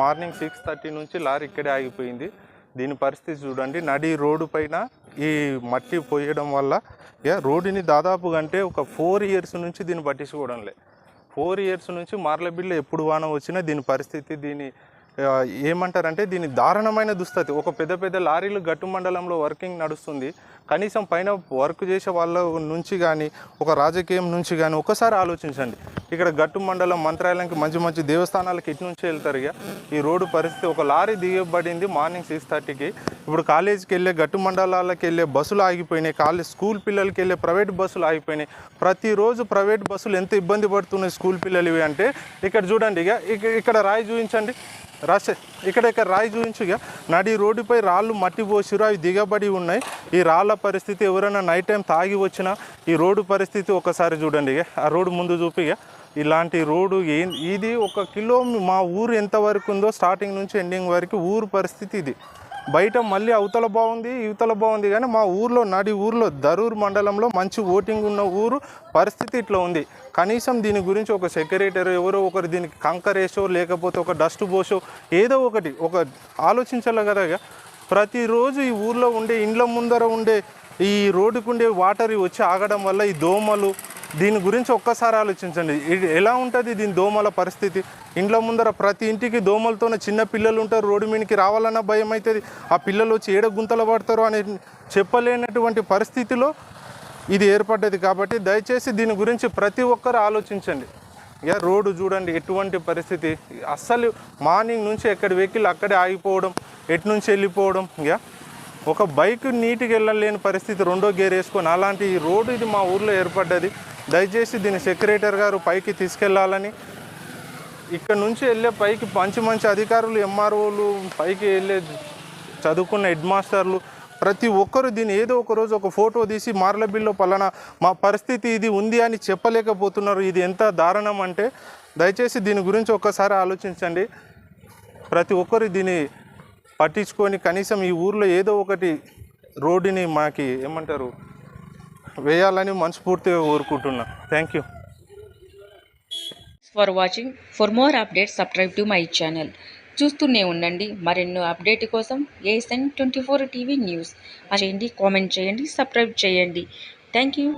Morning six thirty నుంచి lorry ఇక్కడే ఆగిపోయింది. దీని పరిస్థితి చూడండి. నడి రోడ్డు పైన ఈ మట్టి పోయడం వల్ల ఇక రోడ్డుని దాదాపు అంటే ఒక ఫోర్ ఇయర్స్ నుంచి దీన్ని పట్టించుకోవడం లే ఫోర్ ఇయర్స్ నుంచి మార్లబిల్లు ఎప్పుడు వాన వచ్చినా దీని పరిస్థితి దీని ఏమంటారంటే దీని దారుణమైన దుస్థితి. ఒక పెద్ద పెద్ద లారీలు గట్టు మండలంలో వర్కింగ్ నడుస్తుంది. కనీసం పైన వర్క్ చేసే వాళ్ళ నుంచి కానీ ఒక రాజకీయం నుంచి కానీ ఒకసారి ఆలోచించండి. ఇక్కడ గట్టు మండలం మంత్రాలయంకి మంచి మంచి దేవస్థానాలకి ఇటు నుంచి వెళ్తారు ఇక. ఈ రోడ్డు పరిస్థితి ఒక లారీ దిగబడింది మార్నింగ్ సిక్స్ థర్టీకి. ఇప్పుడు కాలేజీకి వెళ్ళే గట్టు మండలాలకు వెళ్ళే బస్సులు ఆగిపోయినాయి. కాలేజ్ స్కూల్ పిల్లలకి వెళ్ళే ప్రైవేట్ బస్సులు ఆగిపోయినాయి. ప్రతిరోజు ప్రైవేట్ బస్సులు ఎంత ఇబ్బంది పడుతున్నాయి స్కూల్ పిల్లలు ఇవి అంటే ఇక్కడ చూడండి ఇక ఇక- ఇక్కడ రాయి చూపించండి. రాసే ఇక్కడ ఇక్కడ రాయి చూపించు ఇక నడి రోడ్డుపై రాళ్ళు మట్టి పోసిరు అవి దిగబడి ఉన్నాయి. ఈ రాళ్ళ పరిస్థితి ఎవరైనా నైట్ టైం తాగి వచ్చినా ఈ రోడ్డు పరిస్థితి ఒకసారి చూడండి ఇక. ఆ రోడ్డు ముందు చూపి ఇలాంటి రోడ్డు ఏ ఇది ఒక కిలో మా ఊరు ఎంతవరకు ఉందో స్టార్టింగ్ నుంచి ఎండింగ్ వరకు ఊరు పరిస్థితి ఇది. బయట మళ్ళీ అవతల బాగుంది ఇవతల బాగుంది కానీ మా ఊర్లో నడి ఊర్లో దరూర్ మండలంలో మంచి ఓటింగ్ ఉన్న ఊరు పరిస్థితి ఇట్లా ఉంది. కనీసం దీని గురించి ఒక సెక్రటరీ ఎవరో ఒకరు దీనికి కంకరేసో లేకపోతే ఒక డస్ట్ పోసో ఏదో ఒకటి ఒక ఆలోచించాలి కదా ప్రతిరోజు ఈ ఊర్లో ఉండే ఇండ్ల ముందర ఉండే ఈ రోడ్డుకుండే వాటర్ వచ్చి ఆగడం వల్ల ఈ దోమలు దీని గురించి ఒక్కసారి ఆలోచించండి. ఇది ఎలా ఉంటుంది దీని దోమల పరిస్థితి? ఇండ్ల ముందర ప్రతి ఇంటికి దోమలతోనే చిన్న పిల్లలు ఉంటారు. రోడ్డు మీదకి రావాలన్న భయం అవుతుంది ఆ పిల్లలు వచ్చి ఏడ గుంతలు పడతారు అని చెప్పలేనటువంటి పరిస్థితిలో ఇది ఏర్పడ్డది కాబట్టి దయచేసి దీని గురించి ప్రతి ఒక్కరు ఆలోచించండి. ఇక రోడ్డు చూడండి ఎటువంటి పరిస్థితి? అస్సలు మార్నింగ్ నుంచి ఎక్కడ వెహికల్ అక్కడే ఆగిపోవడం ఎటు నుంచి వెళ్ళిపోవడం ఇక ఒక బైక్ నీట్గా వెళ్ళలేని పరిస్థితి రెండో గేర్ వేసుకొని అలాంటి ఈ రోడ్డు ఇది మా ఊర్లో ఏర్పడ్డది. దయచేసి దీని సెక్రటరీ గారు పైకి తీసుకెళ్ళాలని ఇక్కడ నుంచి వెళ్ళే పైకి మంచి మంచి అధికారులు ఎంఆర్ఓలు పైకి వెళ్ళే చదువుకున్న హెడ్ మాస్టర్లు ప్రతి ఒక్కరు దీన్ని ఏదో ఒక రోజు ఒక ఫోటో తీసి మార్లబిల్లో పలానా మా పరిస్థితి ఇది ఉంది అని చెప్పలేకపోతున్నారు. ఇది ఎంత దారుణం అంటే దయచేసి దీని గురించి ఒక్కసారి ఆలోచించండి. ప్రతి ఒక్కరు దీన్ని పట్టించుకొని కనీసం ఈ ఊర్లో ఏదో ఒకటి రోడ్డుని మాకి ఏమంటారు వేయాలని మనస్ఫూర్తిగా కోరుకుంటున్నా. Thank you for watching for more updates subscribe to my channel చూస్తూనే ఉండండి. మరెన్నో అప్డేట్ కోసం ASN twenty four TV news చేయండి కామెంట్ చేయండి సబ్స్క్రైబ్ చేయండి. Thank you